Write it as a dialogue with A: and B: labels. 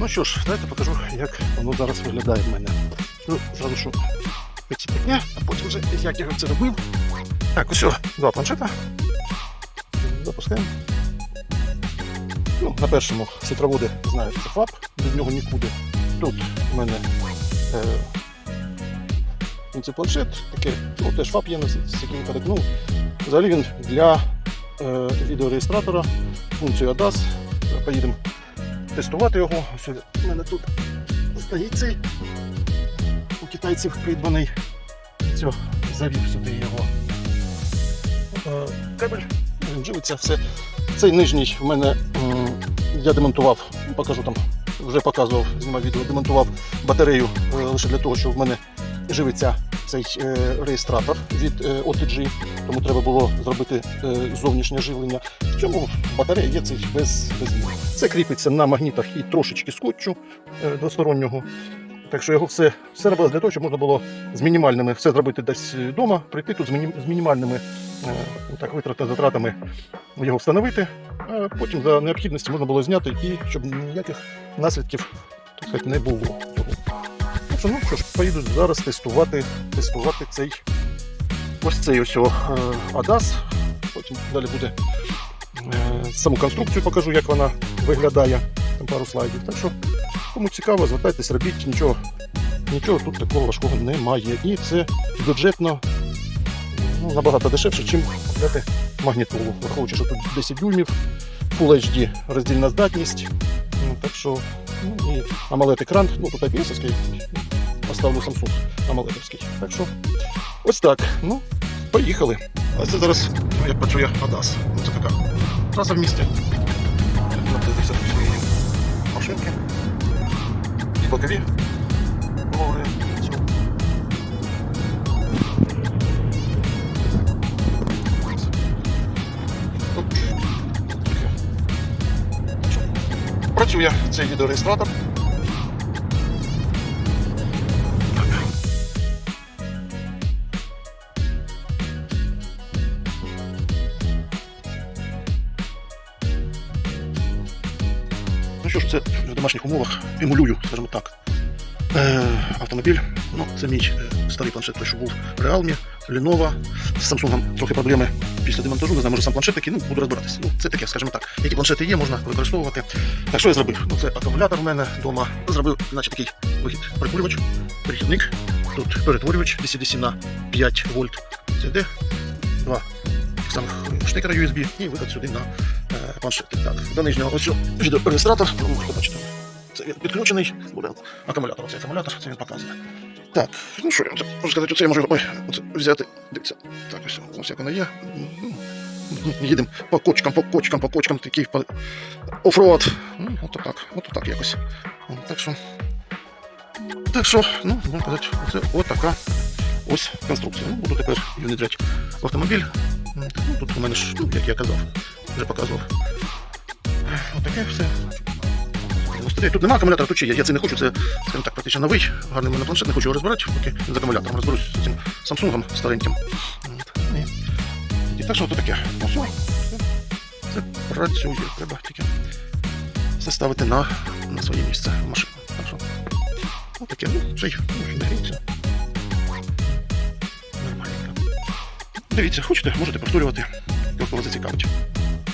A: Ну що ж, давайте покажу, як воно зараз виглядає в мене. Ну, зразу що підсіпня, а потім вже як я це робив. Так, ось два планшета. Запускаємо. Ну, на першому світроводи знають, це ФАП, без нього нікуди. Тут у мене е, цей планшет, таке, ну теж ФАП є, з яким перетнув. Взагалі він для відеореєстратора, функцію ADAS. Поїдемо тестувати його. Ось у мене тут стоїть цей у китайців придбаний. Все, завів сюди його е, кабель. Він все. Цей нижній в мене я демонтував, покажу там, вже показував, знімав відео, демонтував батарею е, лише для того, щоб в мене живиться цей е, реєстратор від е, OTG, тому треба було зробити е, зовнішнє живлення. В цьому батарея є цей без, змін. Це кріпиться на магнітах і трошечки скотчу двостороннього. Так що його все, все робилось для того, щоб можна було з мінімальними все зробити десь вдома, прийти тут з, міні, з мінімальними так, витратами, затратами його встановити, а потім за необхідності можна було зняти і щоб ніяких наслідків так сказати, не було. Ну що ж, поїду зараз тестувати, тестувати цей ось цей ось о, е. Потім далі буде е, саму конструкцію покажу, як вона виглядає. Там пару слайдів. Так що, кому цікаво, звертайтесь, робіть, нічого, нічого тут такого важкого немає. І це бюджетно ну, набагато дешевше, ніж купляти магнітолу. Враховуючи, що тут 10 дюймів, Full HD роздільна здатність. Ну, так що, і AMOLED екран, ну тут IPS-овський, поставлю Samsung AMOLED-овський. Так що, ось так. Ну, поїхали. А це зараз, ну, як працює ADAS. Ну, це така траса в місті. Наблизився до своєї машинки. І бокові. Працює цей відеореєстратор. Ну що ж, це в домашніх умовах емулюю, скажімо так. Е, автомобіль. Ну, це мій е, старий планшет, той, що був в Realme, Lenovo. З Samsung трохи проблеми після демонтажу, не знаю, може сам планшет такий, ну, буду розбиратися. Ну, це таке, скажімо так. Які планшети є, можна використовувати. Так, що я зробив? Ну, це акумулятор в мене вдома. Зробив, значить, такий вихід прикурювач, перехідник. Тут перетворювач DC-DC на 5 вольт. Це йде два самих штекера USB і виход сюди на е, планшет. Так, до нижнього ось відеореєстратор, ну, можете бачити. Це він підключений, буде акумулятор. Оцей акумулятор, це він показує. Так, ну що я можу сказати, оце я можу ой, оце взяти. Дивіться. Так, ось, ось як воно є. Ну, Їдемо по кочкам, по кочкам, по кочкам, такий по... оффроад. Ну, от так, от так якось. Так що. Так що, ну, можна казати, оце от така ось конструкція. Ну, буду тепер внедряти в автомобіль. Ну, тут у мене ж, як я казав, вже показував. Отаке все. Стоять. Тут немає акумулятора, тут чи є. Я це не хочу, це, скажімо так, практично новий, гарний мене планшет, не хочу його розбирати, поки з акумулятором розберусь з цим Samsung стареньким. І, так що то таке. Ну, все. Це працює. Треба тільки все ставити на, на своє місце в машину. Так що, ну таке, ну, цей, ну, не гріється. Нормальненько. Дивіться, хочете, можете повторювати, вас зацікавить.